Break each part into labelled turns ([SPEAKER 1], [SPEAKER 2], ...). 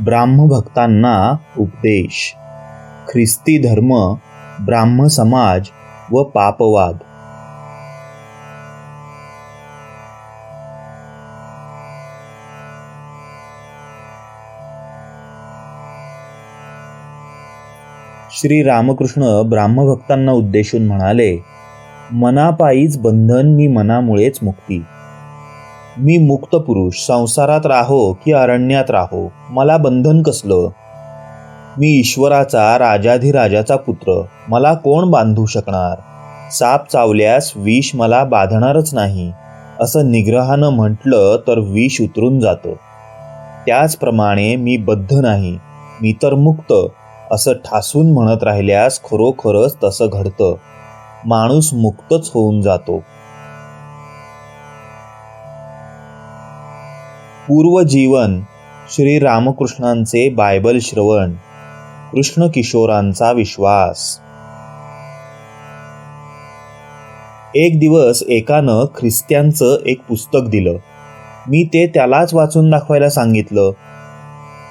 [SPEAKER 1] ब्राह्मभक्तांना उपदेश. ख्रिस्ती धर्म ब्राह्म समाज व पापवाद. श्री रामकृष्ण ब्राह्मभक्तांना उद्देशून म्हणाले मनापायीच बंधन मी मनामुळेच मुक्ती. मी मुक्त पुरुष संसारात राहो की अरण्यात राहो. मला बंधन कसलं? मी ईश्वराचा राजाधिराजाचा पुत्र. मला कोण बांधू शकणार? साप चावल्यास विष मला बाधणारच नाही. असं निग्रहानं म्हटलं तर विष उतरून जातं. त्याचप्रमाणे मी बद्ध नाही. मी तर मुक्त. असं ठासून म्हणत राहिल्यास खरोखरच तसं घडतं. माणूस मुक्तच होऊन जातो. पूर्वजीवन श्री रामकृष्णांचे बायबल श्रवण कृष्ण किशोरांचा विश्वास. एक दिवस एकानं ख्रिस्त्यांचं एक पुस्तक दिलं. मी ते त्यालाच वाचून दाखवायला सांगितलं.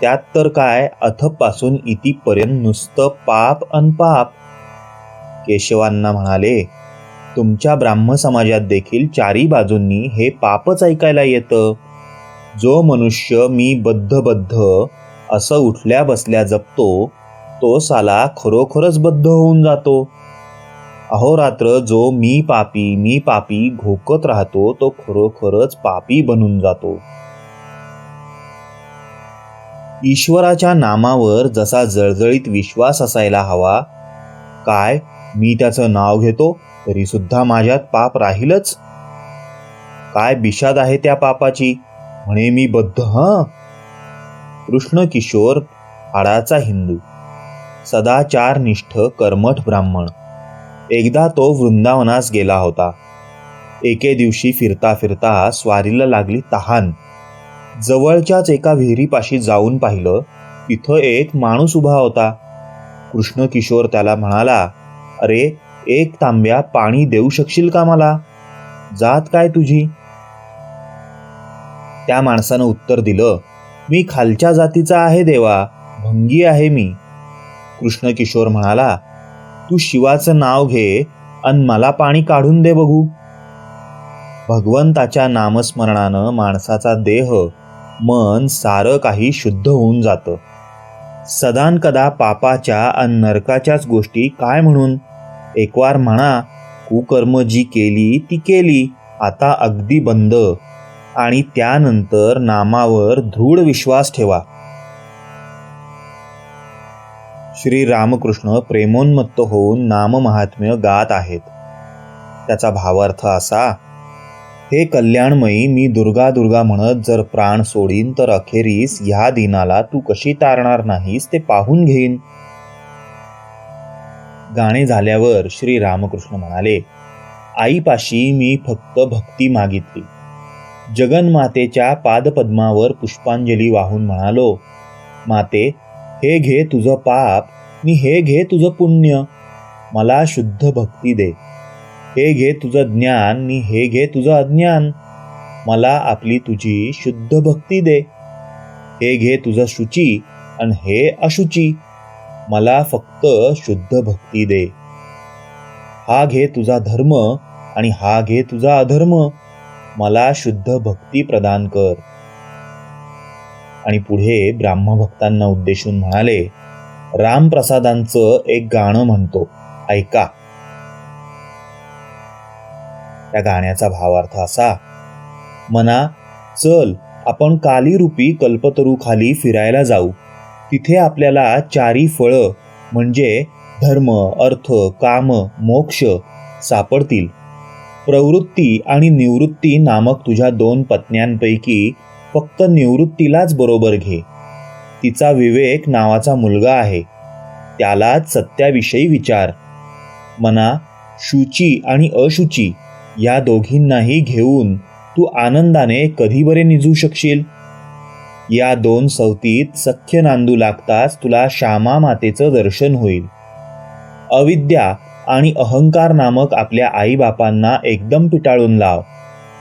[SPEAKER 1] त्यात तर काय अथपासून इतीपर्यंत नुसतं पाप अन पाप. केशवांना म्हणाले तुमच्या ब्राह्म समाजात देखील चारी बाजूंनी हे पापच ऐकायला येतं. जो मनुष्य मी बद्ध बद्ध असं उठल्या बसल्या जपतो तो साला खरोखरच बद्ध होऊन जातो. अहोरात्र जो मी पापी मी पापी घोकत राहतो तो खरोखरच पापी बनून जातो. ईश्वराच्या नामावर जसा जळजळीत विश्वास असायला हवा काय? मी त्याचं नाव घेतो तरी सुद्धा माझ्यात पाप राहीलच? काय बिशाद आहे त्या पापाची? म्हणे मी बद्ध हा. कृष्ण किशोर हाडाचा हिंदू. सदाचार निष्ठ कर्मठ ब्राह्मण. एकदा तो वृंदावनास गेला होता. एके दिवशी फिरता फिरता स्वारीला लागली तहान. जवळच्याच एका विहिरीपाशी जाऊन पाहिलं तिथं एक माणूस उभा होता. कृष्ण किशोर त्याला म्हणाला अरे एक तांब्या पाणी देऊ शकशील का मला? जात काय तुझी? त्या माणसानं उत्तर दिलं मी खालच्या जातीचा आहे देवा भंगी आहे मी. कृष्ण किशोर म्हणाला तू शिवाचं नाव घे अन मला पाणी काढून दे बघू. भगवंताच्या नामस्मरणानं माणसाचा देह मन सारं काही शुद्ध होऊन जातं. सदानकदा पापाच्या अन नरकाच्याच गोष्टी काय म्हणून? एकवार म्हणा कुकर्म जी केली ती केली आता अगदी बंद. आणि त्यानंतर नामावर दृढ विश्वास ठेवा. श्री रामकृष्ण प्रेमोन्मत्त होऊन नाममहात्म्य गात आहेत. त्याचा भावार्थ असा हे कल्याणमयी मी दुर्गा दुर्गा म्हणत जर प्राण सोडीन तर अखेरीस ह्या दिनाला तू कशी तारणार नाहीस ते पाहून घेईन. गाणे झाल्यावर श्री रामकृष्ण म्हणाले आईपाशी मी फक्त भक्ती मागितली. जगन्मातेच्या पादपद्मावर पुष्पांजली वाहून म्हणालो माते हे घे तुझं पाप मी हे घे तुझं पुण्य. मला शुद्ध भक्ती दे. हे घे तुझं ज्ञान मी हे घे तुझं अज्ञान. मला आपली तुझी शुद्ध भक्ती दे. हे घे तुझं शुची आणि हे अशुची. मला फक्त शुद्ध भक्ती दे. हा घे तुझा धर्म आणि हा घे तुझा अधर्म. मला शुद्ध भक्ती प्रदान कर. आणि पुढे ब्राह्मभक्तांना उद्देशून म्हणाले रामप्रसादांचं एक गाणं म्हणतो. ऐका. त्या गाण्याचा भावार्थ असा मना चल आपण कालीरूपी कल्पतरू खाली फिरायला जाऊ. तिथे आपल्याला चारी फळं म्हणजे धर्म अर्थ काम मोक्ष सापडतील. प्रवृत्ती आणि निवृत्ती नामक तुझ्या दोन पत्न्यांपैकी फक्त निवृत्तीलाच बरोबर घे. तिचा विवेक नावाचा मुलगा आहे. त्यालाच सत्याविषयी विचार. मना शुची आणि अशुची या दोघींनाही घेऊन तू आनंदाने कधी बरे निजू शकशील? या दोन सवतीत सख्य नांदू लागताच तुला श्यामा मातेचं दर्शन होईल. अविद्या आणि अहंकार नामक आपल्या आईबापांना एकदम पिटाळून लाव.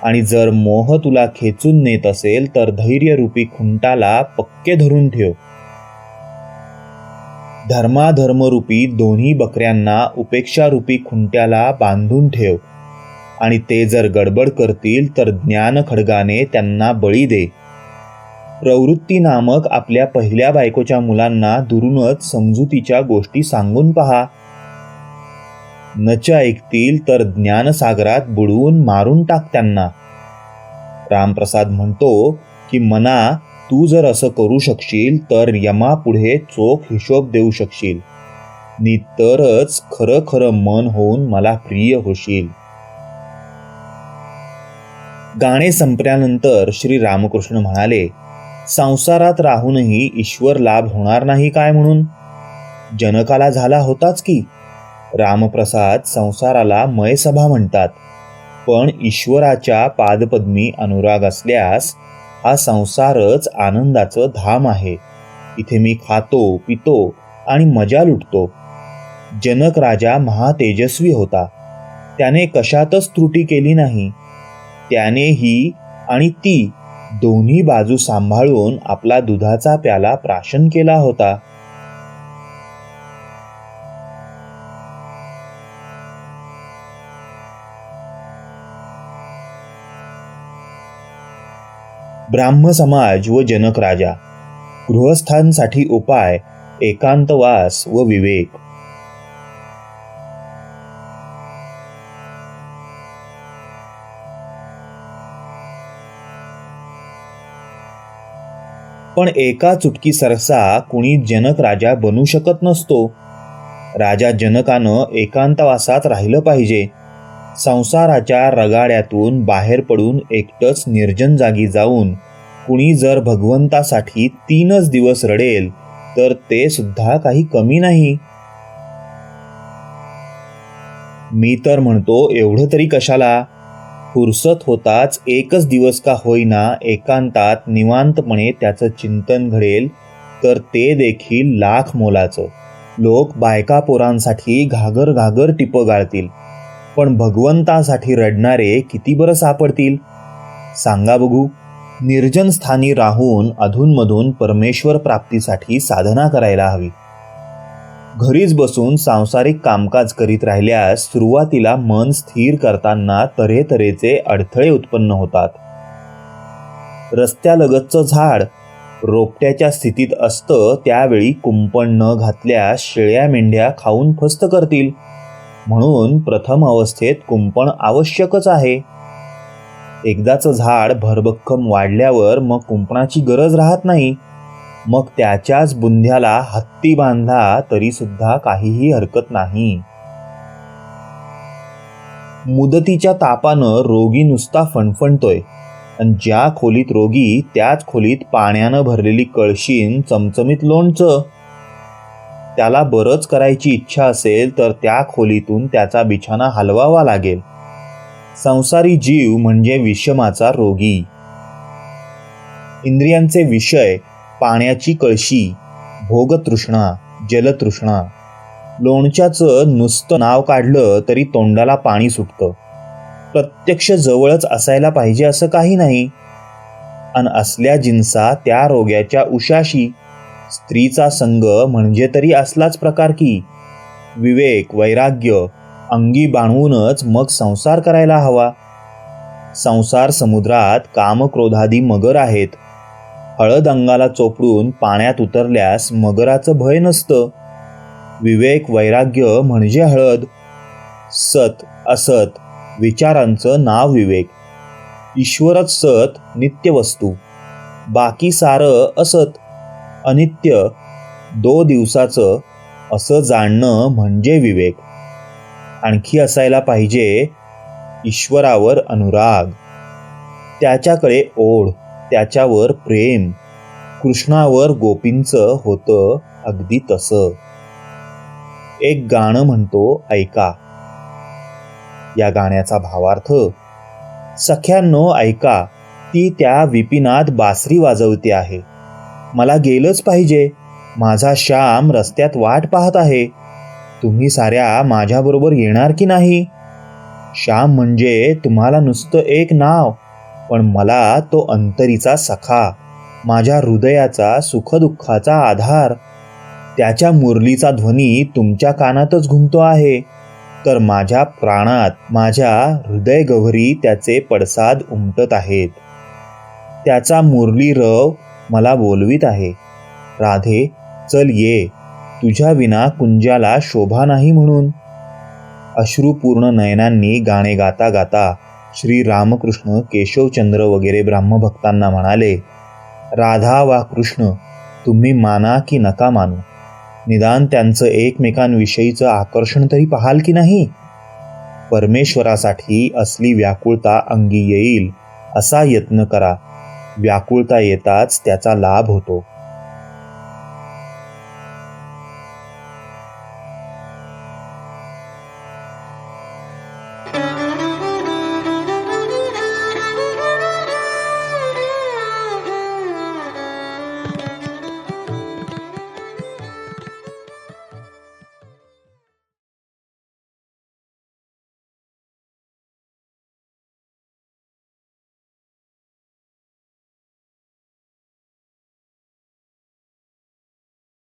[SPEAKER 1] आणि जर मोह तुला खेचून नेत असेल तर धैर्यरूपी खुंटाला पक्के धरून ठेव. धर्माधर्मरूपी दोन्ही बकऱ्यांना उपेक्षारूपी खुंट्याला बांधून ठेव. आणि ते जर गडबड करतील तर ज्ञान खडगाने त्यांना बळी दे. प्रवृत्ती नामक आपल्या पहिल्या बायकोच्या मुलांना दुरूनच समजुतीच्या गोष्टी सांगून पहा. नच ऐकतील तर ज्ञानसागरात बुडवून मारून टाक त्यांना. रामप्रसाद म्हणतो की मना तू जर असं करू शकशील तर यमा पुढे चोख हिशोब देऊ शकशील. नी तरच खरं खरं मन होऊन मला प्रिय होशील. गाणे संपल्यानंतर श्री रामकृष्ण म्हणाले संसारात राहूनही ईश्वर लाभ होणार नाही काय म्हणून? जनकाला झाला होताच की रामप्रसाद संसाराला मयसभा म्हणतात. पण ईश्वराच्या पादपद्मी अनुराग असल्यास हा संसारच आनंदाचं धाम आहे. इथे मी खातो पितो आणि मजा लुटतो. जनक राजा महातेजस्वी होता. त्याने कशातच त्रुटी केली नाही. त्याने ही आणि ती दोन्ही बाजू सांभाळून आपला दुधाचा प्याला प्राशन केला होता. ब्राह्म समाज व जनक राजा. गृहस्थांसाठी उपाय एकांतवास व विवेक. पण एका चुटकी सरसा कुणी जनक राजा बनू शकत नसतो. राजा जनकानं एकांतवासात राहिलं पाहिजे. संसाराच्या रगाड्यातून बाहेर पडून एकटंच निर्जन जागी जाऊन कुणी जर भगवंतासाठी तीनच दिवस रडेल तर ते सुद्धा काही कमी नाही. मी तर म्हणतो एवढं तरी कशाला? फुरसत होताच एकच दिवस का होईना एकांतात निवांतपणे त्याचं चिंतन घडेल तर ते देखील लाख मोलाचं. लोक बायका पोरांसाठी घागर घागर टिपं गाळतील. पण भगवंतासाठी रडणारे किती बरं सापडतील? सांगा बघू. निर्जन स्थानी राहून अधूनमधून परमेश्वर प्राप्तीसाठी साधना करायला हवी. घरीच बसून सांसारिक कामकाज करीत राहिल्यास सुरुवातीला मन स्थिर करताना तऱ्हेतऱ्हेचे अडथळे उत्पन्न होतात. रस्त्यालगतचं झाड रोपट्याच्या स्थितीत असतं त्यावेळी कुंपण न घातल्यास शेळ्या मेंढ्या खाऊन फस्त करतील. म्हणून प्रथम अवस्थेत कुंपण आवश्यकच आहे. एकदाचं झाड भरभक्कम वाढल्यावर मग कुंपणाची गरज राहत नाही. मग त्याच्याच बुंध्याला हत्ती बांधला तरी सुद्धा काहीही हरकत नाही. मुदतीच्या तापानं रोगी नुसता फणफणतोय. आणि ज्या खोलीत रोगी त्याच खोलीत पाण्यानं भरलेली कळशीन चमचमीत लोणचं. त्याला बरंच करायची इच्छा असेल तर त्या खोलीतून त्याचा बिछाना हलवावा लागेल. संसारी जीव म्हणजे विषमाचा रोगी. इंद्रियांचे विषय पाण्याची कळशी भोगतृष्णा जलतृष्णा. लोणच्याचं नुसतं नाव काढलं तरी तोंडाला पाणी सुटतं. प्रत्यक्ष जवळच असायला पाहिजे असं काही नाही. अन असल्या जिन्सा त्या रोग्याच्या उशाशी स्त्रीचा संग म्हणजे तरी असलाच प्रकार की. विवेक वैराग्य अंगी बाणवूनच मग संसार करायला हवा. संसार समुद्रात कामक्रोधादी मगर आहेत. हळद अंगाला चोपडून पाण्यात उतरल्यास मगराचं भय नसतं. विवेक वैराग्य म्हणजे हळद. सत असत विचारांचं नाव विवेक. ईश्वरच सत नित्यवस्तू. बाकी सारं असत. अनित्य दो दिवसाचं असं जाणणं म्हणजे विवेक. आणखी असायला पाहिजे ईश्वरावर अनुराग. त्याच्याकडे ओढ त्याच्यावर प्रेम कृष्णावर गोपींचं होतं अगदी तसं. एक गाणं म्हणतो ऐका. या गाण्याचा भावार्थ सख्यांनो ऐका ती त्या विपिनात बासरी वाजवते आहे. मला गेलंच पाहिजे. माझा श्याम रस्त्यात वाट पाहत आहे. तुम्ही साऱ्या माझ्याबरोबर येणार की नाही? श्याम म्हणजे तुम्हाला नुसतं एक नाव पण मला तो अंतरीचा सखा माझ्या हृदयाचा सुखदुःखाचा आधार. त्याच्या मुरलीचा ध्वनी तुमच्या कानातच घुमतो आहे. तर माझ्या प्राणात माझ्या हृदयगहरी त्याचे पडसाद उमटत आहेत. त्याचा मुरली रव मला बोलवीत आहे. राधे चल ये. तुझ्या विना कुंजाला शोभा नाही म्हणून. अश्रुपूर्ण नयनांनी गाणे गाता गाता श्री रामकृष्ण केशवचंद्र वगैरे ब्राह्मभक्तांना म्हणाले राधा वा कृष्ण तुम्ही माना की नका मानू. निदान त्यांचं एकमेकांविषयीचं आकर्षण तरी पाहाल की नाही? परमेश्वरासाठी असली व्याकुळता अंगी येईल असा यत्न करा. व्याकुळता येताच त्याचा लाभ होतो.